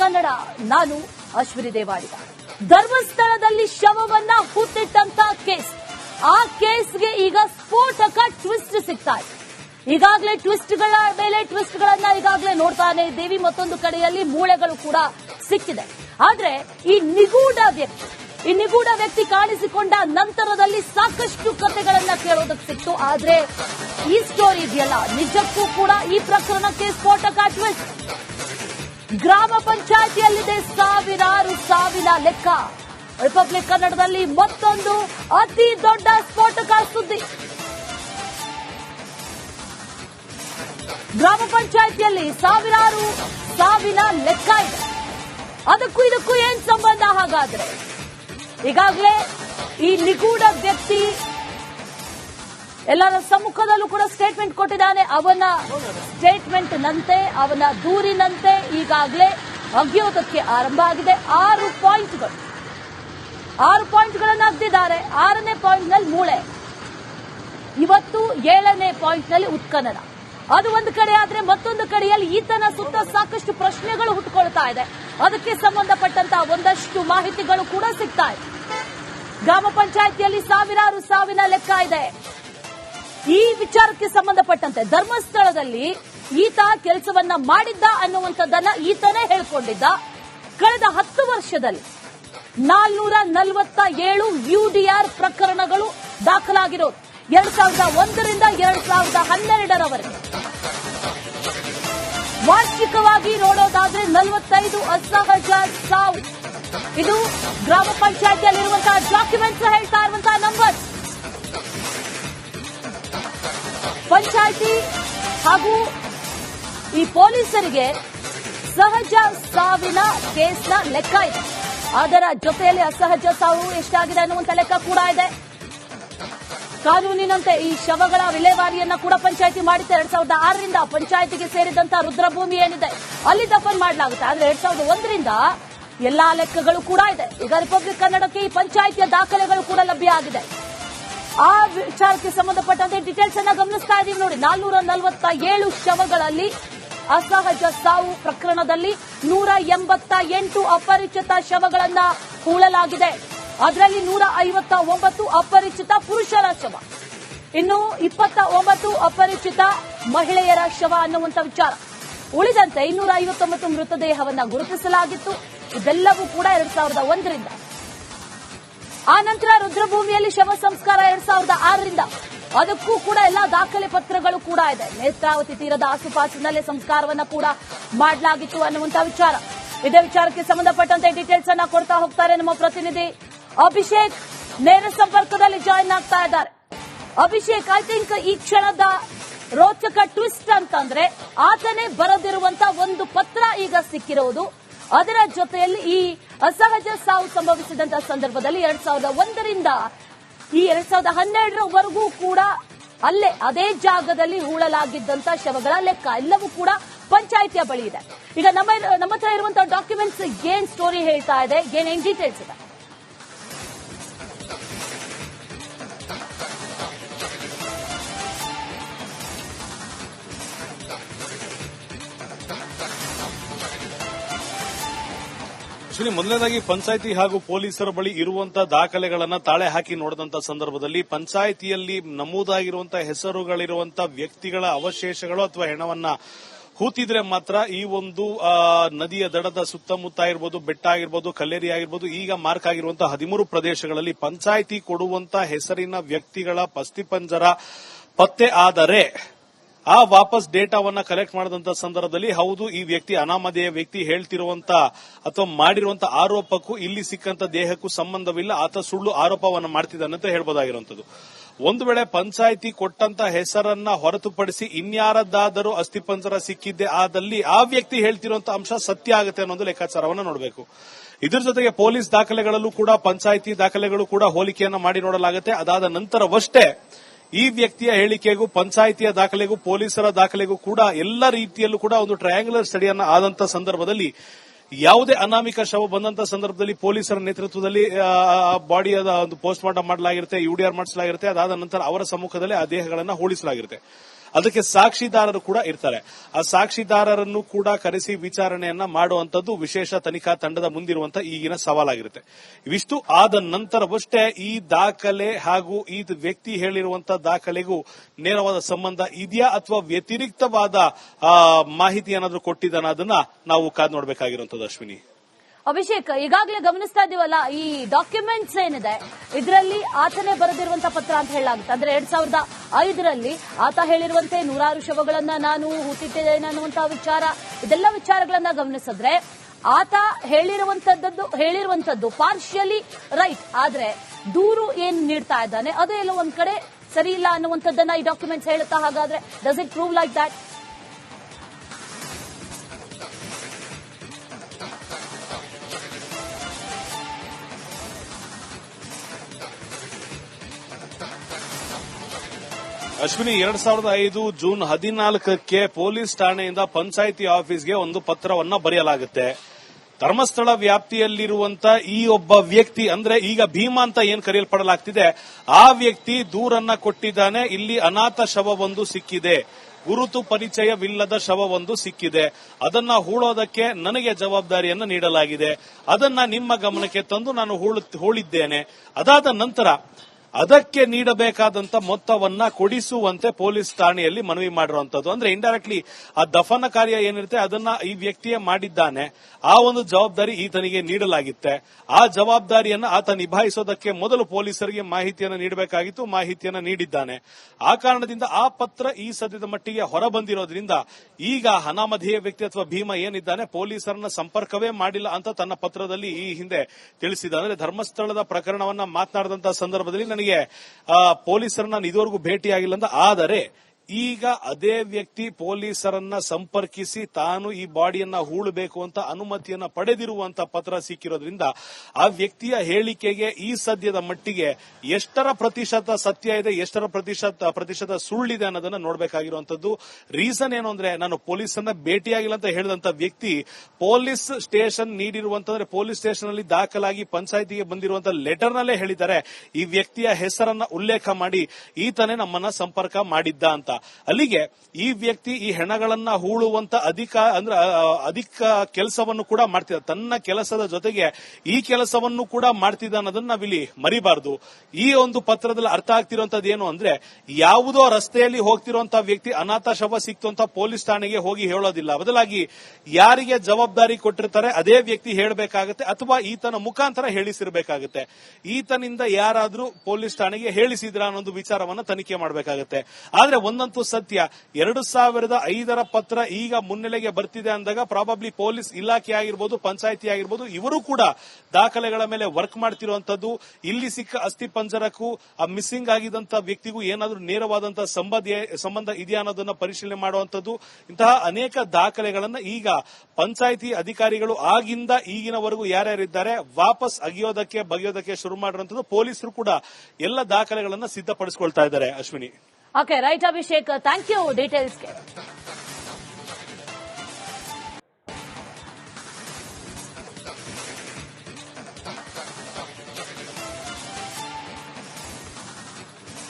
ಕನ್ನಡ, ನಾನು ಅಶ್ವಿನಿ ದೇವಾಡಿಗ ಧರ್ಮಸ್ಥಳದಲ್ಲಿ ಶವವನ್ನ ಹುಟ್ಟಿಟ್ಟಂತ ಕೇಸ್. ಆ ಕೇಸ್ಗೆ ಈಗ ಸ್ಫೋಟಕ ಟ್ವಿಸ್ಟ್ ಸಿಗ್ತಾ ಇದೆ. ಈಗಾಗಲೇ ಟ್ವಿಸ್ಟ್ಗಳ ಮೇಲೆ ಟ್ವಿಸ್ಟ್ಗಳನ್ನ ಈಗಾಗಲೇ ನೋಡ್ತಾನೆ ದೇವಿ ಮತ್ತೊಂದು ಕಡೆಯಲ್ಲಿ ಮೂಳೆಗಳು ಕೂಡ ಸಿಕ್ಕಿದೆ. ಆದ್ರೆ ಈ ನಿಗೂಢ ವ್ಯಕ್ತಿ, ಈ ನಿಗೂಢ ವ್ಯಕ್ತಿ ಕಾಣಿಸಿಕೊಂಡ ನಂತರದಲ್ಲಿ ಸಾಕಷ್ಟು ಕಥೆಗಳನ್ನ ಕೇಳೋದಕ್ಕೆ ಸಿಕ್ತು. ಆದ್ರೆ ಈ ಸ್ಟೋರಿ ಇದೆಯಲ್ಲ, ನಿಜಕ್ಕೂ ಕೂಡ ಈ ಪ್ರಕರಣಕ್ಕೆ ಸ್ಫೋಟಕ ಟ್ವಿಸ್ಟ್ ಗ್ರಾಮ ಪಂಚಾಯಿತಿಯಲ್ಲಿದೆ ಸಾವಿರಾರು ಸಾವಿನ ಲೆಕ್ಕ. ರಿಪಬ್ಲಿಕ್ ಕನ್ನಡದಲ್ಲಿ ಮತ್ತೊಂದು ಅತಿ ದೊಡ್ಡ ಸ್ಫೋಟಕ ಸುದ್ದಿ. ಗ್ರಾಮ ಪಂಚಾಯಿತಿಯಲ್ಲಿ ಸಾವಿರಾರು ಸಾವಿನ ಲೆಕ್ಕ ಇದೆ. ಅದಕ್ಕೂ ಇದಕ್ಕೂ ಏನ್ ಸಂಬಂಧ ಹಾಗಾದ್ರೆ? ಈಗಾಗಲೇ ಈ ನಿಗೂಢ ವ್ಯಕ್ತಿ ಎಲ್ಲರ ಸಮ್ಮುಖದಲ್ಲೂ ಕೂಡ ಸ್ಟೇಟ್ಮೆಂಟ್ ಕೊಟ್ಟಿದ್ದಾನೆ. ಅವನ ಸ್ಟೇಟ್ಮೆಂಟ್ ನಂತೆ ಅವನ ದೂರಿನಂತೆ ಈಗಾಗಲೇ ಅಗಿಯೋದಕ್ಕೆ ಆರಂಭ ಆಗಿದೆ. ಆರು ಪಾಯಿಂಟ್ಗಳು. ಆರು ಪಾಯಿಂಟ್ಗಳನ್ನು ಅಗ್ದಿದ್ದಾರೆ ಆರನೇ ಪಾಯಿಂಟ್ನಲ್ಲಿ ಮೂಳೆ. ಇವತ್ತು ಏಳನೇ ಪಾಯಿಂಟ್ನಲ್ಲಿ ಉತ್ಖನನ. ಅದು ಒಂದು ಕಡೆ ಆದ್ರೆ ಮತ್ತೊಂದು ಕಡೆಯಲ್ಲಿ ಈತನ ಸುತ್ತ ಸಾಕಷ್ಟು ಪ್ರಶ್ನೆಗಳು ಹುಟ್ಟುಕೊಳ್ತಾ ಇದೆ. ಅದಕ್ಕೆ ಸಂಬಂಧಪಟ್ಟಂತ ಒಂದಷ್ಟು ಮಾಹಿತಿಗಳು ಕೂಡ ಸಿಗ್ತಾ ಇದೆ. ಗ್ರಾಮ ಪಂಚಾಯಿತಿಯಲ್ಲಿ ಸಾವಿರಾರು ಸಾವಿನ ಲೆಕ್ಕ ಇದೆ. ಈ ವಿಚಾರಕ್ಕೆ ಸಂಬಂಧಪಟ್ಟಂತೆ ಧರ್ಮಸ್ಥಳದಲ್ಲಿ ಈತ ಕೆಲಸವನ್ನ ಮಾಡಿದ್ದ ಅನ್ನುವಂಥದ್ದನ್ನ ಈತನೇ ಹೇಳ್ಕೊಂಡಿದ್ದ. ಕಳೆದ ಹತ್ತು ವರ್ಷದಲ್ಲಿ ನಾಲ್ನೂರ ನಲವತ್ತ ಏಳು ಯುಡಿಆರ್ ಪ್ರಕರಣಗಳು ದಾಖಲಾಗಿರೋದು. ಎರಡ್ ಸಾವಿರದ ಒಂದರಿಂದ ಎರಡ್ ಸಾವಿರದ ಹನ್ನೆರಡರವರೆಗೆ. ವಾರ್ಷಿಕವಾಗಿ ನೋಡೋದಾದ್ರೆ ನಲವತ್ತೈದು ಅಸಹಜ ಸಾವು. ಇದು ಗ್ರಾಮ ಪಂಚಾಯತಿಯಲ್ಲಿರುವಂತಹ ಡಾಕ್ಯುಮೆಂಟ್ಸ್ ಹೇಳ್ತಾ ಇರುವಂತಹ ನಂಬರ್ ಹಾಗೂ ಈ ಪೊಲೀಸರಿಗೆ ಸಹಜ ಸಾವಿನ ಕೇಸ್ನ ಲೆಕ್ಕ ಇದೆ. ಅದರ ಜೊತೆಯಲ್ಲಿ ಅಸಹಜ ಸಾವು ಎಷ್ಟಾಗಿದೆ ಅನ್ನುವಂಥ ಲೆಕ್ಕ ಕೂಡ ಇದೆ. ಕಾನೂನಿನಂತೆ ಈ ಶವಗಳ ವಿಲೇವಾರಿಯನ್ನ ಕೂಡ ಪಂಚಾಯಿತಿ ಮಾಡಿತ್ತು. ಎರಡ್ ಸಾವಿರದ ಆರರಿಂದ ಪಂಚಾಯಿತಿಗೆ ಸೇರಿದಂತ ರುದ್ರಭೂಮಿ ಏನಿದೆ ಅಲ್ಲಿ ದಫನ್ ಮಾಡಲಾಗುತ್ತೆ. ಆದ್ರೆ ಎರಡ್ ಸಾವಿರದ ಒಂದರಿಂದ ಎಲ್ಲಾ ಲೆಕ್ಕಗಳು ಕೂಡ ಇದೆ. ಈಗ ರಿಪಬ್ಲಿಕ್ ಕನ್ನಡಕ್ಕೆ ಈ ಪಂಚಾಯಿತಿಯ ದಾಖಲೆಗಳು ಕೂಡ ಲಭ್ಯ ಆಗಿದೆ. ಆ ವಿಚಾರಕ್ಕೆ ಸಂಬಂಧಪಟ್ಟಂತೆ ಡೀಟೇಲ್ಸ್ ಅನ್ನ ಗಮನಿಸ್ತಾ ಇದೀವಿ ನೋಡಿ. ನಾಲ್ನೂರ ನಲವತ್ತ ಏಳು ಶವಗಳಲ್ಲಿ ಅಸಹಜ ಸಾವು ಪ್ರಕರಣದಲ್ಲಿ ನೂರ ಎಂಬತ್ತ ಎಂಟು ಅಪರಿಚಿತ ಶವಗಳನ್ನ ಹೂಳಲಾಗಿದೆ. ಅದರಲ್ಲಿ ನೂರ ಐವತ್ತ ಒಂಬತ್ತು ಅಪರಿಚಿತ ಪುರುಷರ ಶವ. ಇನ್ನು ಇಪ್ಪತ್ತ ಒಂಬತ್ತು ಅಪರಿಚಿತ ಮಹಿಳೆಯರ ಶವ ಅನ್ನುವಂಥ ವಿಚಾರ. ಉಳಿದಂತೆ ಇನ್ನೂರ ಐವತ್ತೊಂಬತ್ತು ಮೃತದೇಹವನ್ನು ಗುರುತಿಸಲಾಗಿತ್ತು. ಇದೆಲ್ಲವೂ ಕೂಡ ಎರಡ್ ಸಾವಿರದ ಒಂದರಿಂದ. ಆ ನಂತರ ರುದ್ರಭೂಮಿಯಲ್ಲಿ ಶವ ಸಂಸ್ಕಾರ ಎರಡ್ ಸಾವಿರದ ಆರರಿಂದ. ಅದಕ್ಕೂ ಕೂಡ ಎಲ್ಲಾ ದಾಖಲೆ ಪತ್ರಗಳು ಕೂಡ ಇದೆ. ನೇತ್ರಾವತಿ ತೀರದ ಆಸುಪಾಸಿನಲ್ಲೇ ಸಂಸ್ಕಾರವನ್ನ ಕೂಡ ಮಾಡಲಾಗಿತ್ತು ಅನ್ನುವಂತಹ ವಿಚಾರ. ಇದೇ ವಿಚಾರಕ್ಕೆ ಸಂಬಂಧಪಟ್ಟಂತೆ ಡೀಟೇಲ್ಸ್ ಅನ್ನ ಕೊಡ್ತಾ ಹೋಗ್ತಾರೆ ನಮ್ಮ ಪ್ರತಿನಿಧಿ ಅಭಿಷೇಕ್. ನೇರ ಸಂಪರ್ಕದಲ್ಲಿ ಜಾಯಿನ್ ಆಗ್ತಾ ಇದ್ದಾರೆ. ಅಭಿಷೇಕ್ ಐ ಥಿಂಕ್ ಈ ಕ್ಷಣದ ರೋಚಕ ಟ್ವಿಸ್ಟ್ ಅಂತಂದ್ರೆ ಆತನೇ ಬರೆದಿರುವಂತಹ ಒಂದು ಪತ್ರ ಈಗ ಸಿಕ್ಕಿರೋದು. ಅದರ ಜೊತೆಯಲ್ಲಿ ಈ ಅಸಹಜ ಸಾವು ಸಂಭವಿಸಿದಂತಹ ಸಂದರ್ಭದಲ್ಲಿ ಎರಡ್ ಸಾವಿರದ ಒಂದರಿಂದ ಈ ಎರಡ್ ಸಾವಿರದ ಹನ್ನೆರಡರವರೆಗೂ ಕೂಡ ಅಲ್ಲೇ ಅದೇ ಜಾಗದಲ್ಲಿ ಹೂಳಲಾಗಿದ್ದಂತ ಶವಗಳ ಲೆಕ್ಕ ಎಲ್ಲವೂ ಕೂಡ ಪಂಚಾಯಿತಿಯ ಬಳಿ ಇದೆ. ಈಗ ನಮ್ಮ ನಮ್ಮ ಹತ್ರ ಇರುವಂತಹ ಡಾಕ್ಯುಮೆಂಟ್ಸ್ ಏನ್ ಸ್ಟೋರಿ ಹೇಳ್ತಾ ಇದೆ ಏನೇನ್ ಡೀಟೇಲ್ಸ್ ಇದೆ ಆಕ್ಚುಲಿ ಮೊದಲನೇದಾಗಿ ಪಂಚಾಯಿತಿ ಹಾಗೂ ಪೊಲೀಸರ ಬಳಿ ಇರುವಂತಹ ದಾಖಲೆಗಳನ್ನು ತಾಳೆ ಹಾಕಿ ನೋಡಿದಂತ ಸಂದರ್ಭದಲ್ಲಿ ಪಂಚಾಯಿತಿಯಲ್ಲಿ ನಮೂದಾಗಿರುವಂತಹ ಹೆಸರುಗಳಿರುವಂತಹ ವ್ಯಕ್ತಿಗಳ ಅವಶೇಷಗಳು ಅಥವಾ ಹೆಣವನ್ನ ಹೂತಿದ್ರೆ ಮಾತ್ರ ಈ ಒಂದು ನದಿಯ ದಡದ ಸುತ್ತಮುತ್ತ ಇರ್ಬೋದು ಬೆಟ್ಟ ಆಗಿರ್ಬೋದು, ಕಲ್ಲೇರಿ ಆಗಿರ್ಬೋದು, ಈಗ ಮಾರ್ಕ್ ಆಗಿರುವಂತಹ ಹದಿಮೂರು ಪ್ರದೇಶಗಳಲ್ಲಿ ಪಂಚಾಯಿತಿ ಕೊಡುವಂತಹ ಹೆಸರಿನ ವ್ಯಕ್ತಿಗಳ ಪಸ್ತಿಪಂಜರ ಪತ್ತೆ ಆದರೆ ಆ ವಾಪಸ್ ಡೇಟಾವನ್ನ ಕಲೆಕ್ಟ್ ಮಾಡಿದಂತ ಸಂದರ್ಭದಲ್ಲಿ ಹೌದು, ಈ ವ್ಯಕ್ತಿ ಅನಾಮಧೇಯ ವ್ಯಕ್ತಿ ಹೇಳ್ತಿರುವಂತ ಅಥವಾ ಮಾಡಿರುವಂತ ಆರೋಪಕ್ಕೂ ಇಲ್ಲಿ ಸಿಕ್ಕಂತ ದೇಹಕ್ಕೂ ಸಂಬಂಧವಿಲ್ಲ. ಆತ ಸುಳ್ಳು ಆರೋಪವನ್ನು ಮಾಡ್ತಿದ್ದಾನೆ ಅಂತ ಹೇಳ್ಬೋದಾಗಿರುವಂತದ್ದು ಒಂದು ವೇಳೆ ಪಂಚಾಯಿತಿ ಕೊಟ್ಟಂತ ಹೆಸರನ್ನ ಹೊರತುಪಡಿಸಿ ಇನ್ಯಾರದ್ದಾದರೂ ಅಸ್ಥಿಪಂಜರ ಸಿಕ್ಕಿದ್ದೆ ಆದಲ್ಲಿ ಆ ವ್ಯಕ್ತಿ ಹೇಳ್ತಿರುವಂತ ಅಂಶ ಸತ್ಯ ಆಗುತ್ತೆ ಅನ್ನೋದು ಲೆಕ್ಕಾಚಾರವನ್ನು ನೋಡಬೇಕು. ಇದರ ಜೊತೆಗೆ ಪೊಲೀಸ್ ದಾಖಲೆಗಳಲ್ಲೂ ಕೂಡ, ಪಂಚಾಯಿತಿ ದಾಖಲೆಗಳು ಕೂಡ ಹೋಲಿಕೆಯನ್ನ ಮಾಡಿ ನೋಡಲಾಗುತ್ತೆ. ಅದಾದ ನಂತರವಷ್ಟೇ ಈ ವ್ಯಕ್ತಿಯ ಹೇಳಿಕೆಗೂ, ಪಂಚಾಯಿತಿಯ ದಾಖಲೆಗೂ, ಪೊಲೀಸರ ದಾಖಲೆಗೂ ಕೂಡ ಎಲ್ಲ ರೀತಿಯಲ್ಲೂ ಕೂಡ ಒಂದು ಟ್ರಯಾಂಗ್ಯುಲರ್ ಸ್ಟಡಿಯನ್ನ ಆದಂತಹ ಸಂದರ್ಭದಲ್ಲಿ, ಯಾವುದೇ ಅನಾಮಿಕ ಶವ ಬಂದಂತ ಸಂದರ್ಭದಲ್ಲಿ ಪೊಲೀಸರ ನೇತೃತ್ವದಲ್ಲಿ ಬಾಡಿಯ ಒಂದು ಪೋಸ್ಟ್ ಮಾರ್ಟಮ್ ಮಾಡಲಾಗಿರುತ್ತೆ ಯುಡಿಆರ್ ಮಾಡಿಸಲಾಗಿರುತ್ತೆ, ಅದಾದ ನಂತರ ಅವರ ಸಮ್ಮುಖದಲ್ಲಿ ಆ ದೇಹಗಳನ್ನು ಹೂಳಿಸಲಾಗಿರುತ್ತೆ ಅದಕ್ಕೆ ಸಾಕ್ಷಿದಾರರು ಕೂಡ ಇರ್ತಾರೆ. ಆ ಸಾಕ್ಷಿದಾರರನ್ನು ಕೂಡ ಕರೆಸಿ ವಿಚಾರಣೆಯನ್ನ ಮಾಡುವಂತದ್ದು ವಿಶೇಷ ತನಿಖಾ ತಂಡದ ಮುಂದಿರುವಂತಹ ಈಗಿನ ಸವಾಲಾಗಿರುತ್ತೆ. ಇವಿಷ್ಟು ಆದ ನಂತರವಷ್ಟೇ ಈ ದಾಖಲೆ ಹಾಗೂ ಈ ವ್ಯಕ್ತಿ ಹೇಳಿರುವಂತಹ ದಾಖಲೆಗೂ ನೇರವಾದ ಸಂಬಂಧ ಇದೆಯಾ ಅಥವಾ ವ್ಯತಿರಿಕ್ತವಾದ ಮಾಹಿತಿ ಏನಾದರೂ ಕೊಟ್ಟಿದ್ದಾನ ಅದನ್ನ ನಾವು ಕಾದ್ ನೋಡಬೇಕಾಗಿರುವಂತದ್ದು ಅಶ್ವಿನಿ. ಅಭಿಷೇಕ್, ಈಗಾಗಲೇ ಗಮನಿಸ್ತಾ ಇದೀವಲ್ಲ ಈ ಡಾಕ್ಯುಮೆಂಟ್ಸ್ ಏನಿದೆ, ಇದರಲ್ಲಿ ಆತನೇ ಬರೆದಿರುವಂತಹ ಪತ್ರ ಅಂತ ಹೇಳಲಾಗುತ್ತೆ. ಅಂದ್ರೆ ಎರಡ್ ಸಾವಿರದ ಐದರಲ್ಲಿ ಆತ ಹೇಳಿರುವಂತೆ ನೂರಾರು ಶವಗಳನ್ನ ನಾನು ಹುಟ್ಟಿದ್ದೇನೆ ಅನ್ನುವಂತಹ ವಿಚಾರ. ಇದೆಲ್ಲ ವಿಚಾರಗಳನ್ನ ಗಮನಿಸಿದ್ರೆ ಆತ ಹೇಳಿರುವಂತದ್ದು ಹೇಳಿರುವಂತದ್ದು ಪಾರ್ಷಿಯಲಿ ರೈಟ್ ಆದ್ರೆ ದೂರು ಏನ್ ನೀಡ್ತಾ ಇದ್ದಾನೆ? ಅದು ಎಲ್ಲ ಒಂದ್ ಕಡೆ ಸರಿ ಇಲ್ಲ ಅನ್ನುವಂಥದ್ದನ್ನ ಈ ಡಾಕ್ಯುಮೆಂಟ್ಸ್ ಹೇಳುತ್ತಾ ಹಾಗಾದ್ರೆ does it prove like that Ashwini, ಎರಡ್ ಸಾವಿರದ ಐದು ಜೂನ್ ಹದಿನಾಲ್ಕಕ್ಕೆ ಪೊಲೀಸ್ ಠಾಣೆಯಿಂದ ಪಂಚಾಯಿತಿ ಆಫೀಸ್ಗೆ ಒಂದು ಪತ್ರವನ್ನ ಬರೆಯಲಾಗುತ್ತೆ. ಧರ್ಮಸ್ಥಳ ವ್ಯಾಪ್ತಿಯಲ್ಲಿರುವಂತ ಈ ಒಬ್ಬ ವ್ಯಕ್ತಿ, ಅಂದ್ರೆ ಈಗ ಭೀಮಾ ಅಂತ ಏನ್ ಕರೆಯಲ್ಪಡಲಾಗ್ತಿದೆ, ಆ ವ್ಯಕ್ತಿ ದೂರನ್ನ ಕೊಟ್ಟಿದ್ದಾನೆ, ಇಲ್ಲಿ ಅನಾಥ ಶವವೊಂದು ಸಿಕ್ಕಿದೆ. ಗುರುತು ಪರಿಚಯವಿಲ್ಲದ ಶವವೊಂದು ಸಿಕ್ಕಿದೆ. ಅದನ್ನ ಹೂಳೋದಕ್ಕೆ ನನಗೆ ಜವಾಬ್ದಾರಿಯನ್ನು ನೀಡಲಾಗಿದೆ. ಅದನ್ನ ನಿಮ್ಮ ಗಮನಕ್ಕೆ ತಂದು ನಾನು ಹೂಳು- ಹೂಳಿದ್ದೇನೆ. ಅದಾದ ನಂತರ ಅದಕ್ಕೆ ನೀಡಬೇಕಾದಂತ ಮೊತ್ತವನ್ನ ಕೊಡಿಸುವಂತೆ ಪೊಲೀಸ್ ಠಾಣೆಯಲ್ಲಿ ಮನವಿ ಮಾಡಿರುವಂತದ್ದು. ಅಂದ್ರೆ ಇಂಡೈರೆಕ್ಟ್ಲಿ ಆ ದಫನ ಕಾರ್ಯ ಏನಿರುತ್ತೆ ಅದನ್ನ ಈ ವ್ಯಕ್ತಿಯೇ ಮಾಡಿದ್ದಾನೆ. ಆ ಒಂದು ಜವಾಬ್ದಾರಿ ಈತನಿಗೆ ನೀಡಲಾಗಿತ್ತೆ. ಆ ಜವಾಬ್ದಾರಿಯನ್ನ ಆತ ನಿಭಾಯಿಸೋದಕ್ಕೆ ಮೊದಲು ಪೊಲೀಸರಿಗೆ ಮಾಹಿತಿಯನ್ನು ನೀಡಬೇಕಾಗಿತ್ತು, ಮಾಹಿತಿಯನ್ನು ನೀಡಿದ್ದಾನೆ. ಆ ಕಾರಣದಿಂದ ಆ ಪತ್ರ ಈ ಸದ್ಯದ ಮಟ್ಟಿಗೆ ಹೊರಬಂದಿರೋದ್ರಿಂದ ಈಗ ಅನಾಮಧೇಯ ವ್ಯಕ್ತಿ ಅಥವಾ ಭೀಮ ಏನಿದ್ದಾನೆ ಪೊಲೀಸರನ್ನ ಸಂಪರ್ಕವೇ ಮಾಡಿಲ್ಲ ಅಂತ ತನ್ನ ಪತ್ರದಲ್ಲಿ ಈ ಹಿಂದೆ ತಿಳಿಸಿದ ಅಂದ್ರೆ ಧರ್ಮಸ್ಥಳದ ಪ್ರಕರಣವನ್ನ ಮಾತನಾಡಿದಂತಹ ಸಂದರ್ಭದಲ್ಲಿ ನನಗೆ ಆ, ಪೊಲೀಸರನ್ನ ನಾನು ಇದುವರೆಗೂ ಭೇಟಿಯಾಗಿಲ್ಲ ಅಂತ ಆದರೆ ಈಗ ಅದೇ ವ್ಯಕ್ತಿ ಪೊಲೀಸರನ್ನ ಸಂಪರ್ಕಿಸಿ ತಾನು ಈ ಬಾಡಿಯನ್ನ ಹೂಳಬೇಕು ಅಂತ ಅನುಮತಿಯನ್ನ ಪಡೆದಿರುವಂತ ಪತ್ರ ಸಿಕ್ಕಿರೋದ್ರಿಂದ ಆ ವ್ಯಕ್ತಿಯ ಹೇಳಿಕೆಗೆ ಈ ಸದ್ಯದ ಮಟ್ಟಿಗೆ ಎಷ್ಟರ ಪ್ರತಿಶತ ಸತ್ಯ ಇದೆ, ಎಷ್ಟರ ಪ್ರತಿಶತ ಪ್ರತಿಶತ ಸುಳ್ಳಿದೆ ಅನ್ನೋದನ್ನ ನೋಡಬೇಕಾಗಿರುವಂತದ್ದು ರೀಸನ್ ಏನು ಅಂದ್ರೆ ನಾನು ಪೊಲೀಸನ್ನ ಭೇಟಿಯಾಗಿಲ್ಲ ಅಂತ ಹೇಳಿದಂತ ವ್ಯಕ್ತಿ ಪೊಲೀಸ್ ಸ್ಟೇಷನ್ ನೀಡಿರುವಂತಂದ್ರೆ ಪೊಲೀಸ್ ಸ್ಟೇಷನ್ ಅಲ್ಲಿ ದಾಖಲಾಗಿ ಪಂಚಾಯತಿಗೆ ಬಂದಿರುವಂತ ಲೆಟರ್ ನಲ್ಲೇ ಹೇಳಿದ್ದಾರೆ, ಈ ವ್ಯಕ್ತಿಯ ಹೆಸರನ್ನ ಉಲ್ಲೇಖ ಮಾಡಿ, ಈತನೇ ನಮ್ಮನ್ನ ಸಂಪರ್ಕ ಮಾಡಿದ್ದ ಅಂತ. ಅಲ್ಲಿಗೆ ಈ ವ್ಯಕ್ತಿ ಈ ಹೆಣಗಳನ್ನ ಹೂಳುವಂತ ಅಧಿಕ ಅಂದ್ರೆ ಅಧಿಕ ಕೆಲಸವನ್ನು ಕೂಡ ಮಾಡ್ತಿದ್ದ. ತನ್ನ ಕೆಲಸದ ಜೊತೆಗೆ ಈ ಕೆಲಸವನ್ನು ಕೂಡ ಮಾಡ್ತಿದ್ದ ಅನ್ನೋದನ್ನ ನಾವಿಲ್ಲಿ ಮರಿಬಾರದು. ಈ ಒಂದು ಪತ್ರದಲ್ಲಿ ಅರ್ಥ ಆಗ್ತಿರುವಂತದ್ದು ಏನು ಅಂದ್ರೆ, ಯಾವುದೋ ರಸ್ತೆಯಲ್ಲಿ ಹೋಗ್ತಿರುವಂತ ವ್ಯಕ್ತಿ ಅನಾಥ ಶವ ಸಿಕ್ತು ಅಂತ ಪೊಲೀಸ್ ಠಾಣೆಗೆ ಹೋಗಿ ಹೇಳೋದಿಲ್ಲ. ಬದಲಾಗಿ ಯಾರಿಗೆ ಜವಾಬ್ದಾರಿ ಕೊಟ್ಟಿರ್ತಾರೆ, ಅದೇ ವ್ಯಕ್ತಿ ಹೇಳಬೇಕಾಗುತ್ತೆ ಅಥವಾ ಈತನ ಮುಖಾಂತರ ಹೇಳಿಸಿರ್ಬೇಕಾಗುತ್ತೆ. ಈತನಿಂದ ಯಾರಾದ್ರೂ ಪೊಲೀಸ್ ಠಾಣೆಗೆ ಹೇಳಿಸಿದ್ರ ಒಂದು ವಿಚಾರವನ್ನ ತನಿಖೆ ಮಾಡಬೇಕಾಗುತ್ತೆ. ಆದ್ರೆ ಒಂದಂತೂ ಸತ್ಯ. ಎರಡು ಸಾವಿರದ ಐದರ ಪತ್ರ ಈಗ ಮುನ್ನೆಲೆಗೆ ಬರ್ತಿದೆ ಅಂದಾಗ ಪ್ರಾಬಬ್ಲಿ ಪೊಲೀಸ್ ಇಲಾಖೆ ಆಗಿರ್ಬೋದು, ಪಂಚಾಯಿತಿ ಆಗಿರ್ಬೋದು, ಇವರು ಕೂಡ ದಾಖಲೆಗಳ ಮೇಲೆ ವರ್ಕ್ ಮಾಡ್ತಿರುವಂತದ್ದು ಇಲ್ಲಿ ಸಿಕ್ಕ ಅಸ್ಥಿ ಪಂಜರಕ್ಕೂ, ಆ ಮಿಸ್ಸಿಂಗ್ ಆಗಿದಂತ ವ್ಯಕ್ತಿಗೂ ಏನಾದರೂ ನೇರವಾದಂತಹ ಸಂಬಂಧ ಸಂಬಂಧ ಇದೆಯಾ ಅನ್ನೋದನ್ನ ಪರಿಶೀಲನೆ ಮಾಡುವಂತದ್ದು ಇಂತಹ ಅನೇಕ ದಾಖಲೆಗಳನ್ನ ಈಗ ಪಂಚಾಯಿತಿ ಅಧಿಕಾರಿಗಳು ಆಗಿಂದ ಈಗಿನವರೆಗೂ ಯಾರ್ಯಾರಿದ್ದಾರೆ, ವಾಪಸ್ ಅಗಿಯೋದಕ್ಕೆ, ಬಗೆಯೋದಕ್ಕೆ ಶುರು ಮಾಡಿರುವಂತದ್ದು ಪೊಲೀಸರು ಕೂಡ ಎಲ್ಲ ದಾಖಲೆಗಳನ್ನ ಸಿದ್ಧಪಡಿಸಿಕೊಳ್ತಾ ಇದ್ದಾರೆ, Ashwini. Okay, right, Abhi Shaker, uh, Thank you. Details.